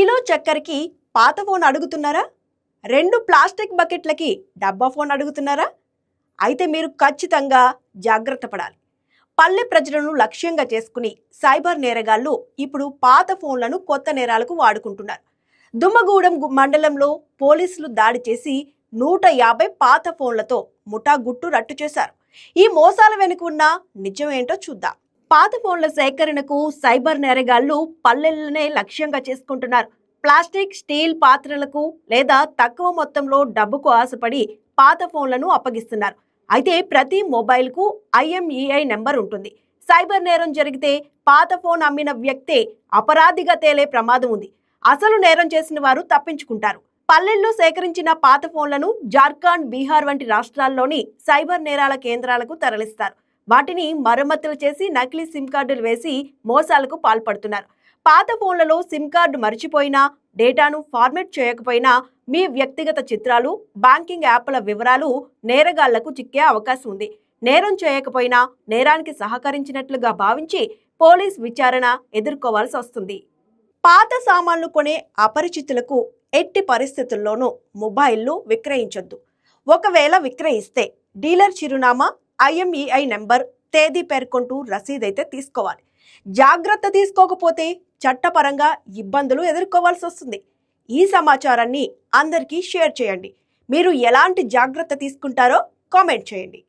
Kilo చక్కెరకి పాత phone అడుగుతున్నారా? రెండు ప్లాస్టిక్ బకెట్లకి డబ్బా ఫోన్ అడుగుతున్నారా? అయితే మీరు ఖచ్చితంగా జాగ్రత్త పడాలి. పల్లె ప్రజలను లక్ష్యంగా చేసుకుని సైబర్ నేరగాళ్ళు ఇప్పుడు పాత ఫోన్లను కొత్త నేరాలకు వాడుకుంటున్నారు. దుమ్మగూడెం మండలంలో పోలీసులు దాడి చేసి నూట యాభై పాత ఫోన్లతో ముఠా గుట్టు రట్టు చేశారు. ఈ మోసాల వెనుక ఉన్న నిజమేంటో చూద్దాం. పాత ఫోన్ల సేకరణకు సైబర్ నేరగాళ్ళు పల్లెలనే లక్ష్యంగా చేసుకుంటున్నారు. ప్లాస్టిక్ స్టీల్ పాత్రలకు లేదా తక్కువ మొత్తంలో డబ్బుకు ఆశపడి పాత ఫోన్లను అప్పగిస్తున్నారు. అయితే ప్రతి మొబైల్కు ఐఎంఈఐ నెంబర్ ఉంటుంది. సైబర్ నేరం జరిగితే పాత ఫోన్ అమ్మిన వ్యక్తే అపరాధిగా తేలే ప్రమాదం ఉంది. అసలు నేరం చేసిన వారు తప్పించుకుంటారు. పల్లెల్లో సేకరించిన పాత ఫోన్లను జార్ఖండ్ బీహార్ వంటి రాష్ట్రాల్లోని సైబర్ నేరాల కేంద్రాలకు తరలిస్తారు. వాటిని మరమ్మతులు చేసి నకిలీ సిమ్ కార్డులు వేసి మోసాలకు పాల్పడుతున్నారు. పాత ఫోన్లలో సిమ్ కార్డు మర్చిపోయినా డేటాను ఫార్మేట్ చేయకపోయినా మీ వ్యక్తిగత చిత్రాలు బ్యాంకింగ్ యాప్ల వివరాలు నేరగాళ్ళకు చిక్కే అవకాశం ఉంది. నేరం చేయకపోయినా నేరానికి సహకరించినట్లుగా భావించి పోలీస్ విచారణ ఎదుర్కోవాల్సి వస్తుంది. పాత సామాన్లు కొనే అపరిచితులకు ఎట్టి పరిస్థితుల్లోనూ మొబైల్లు విక్రయించొద్దు. ఒకవేళ విక్రయిస్తే డీలర్ చిరునామా ఐఎంఈఐ నెంబర్ తేదీ పేర్కొంటూ రసీదైతే తీసుకోవాలి. జాగ్రత్త తీసుకోకపోతే చట్టపరంగా ఇబ్బందులు ఎదుర్కోవాల్సి వస్తుంది. ఈ సమాచారాన్ని అందరికీ షేర్ చేయండి. మీరు ఎలాంటి జాగ్రత్త తీసుకుంటారో కామెంట్ చేయండి.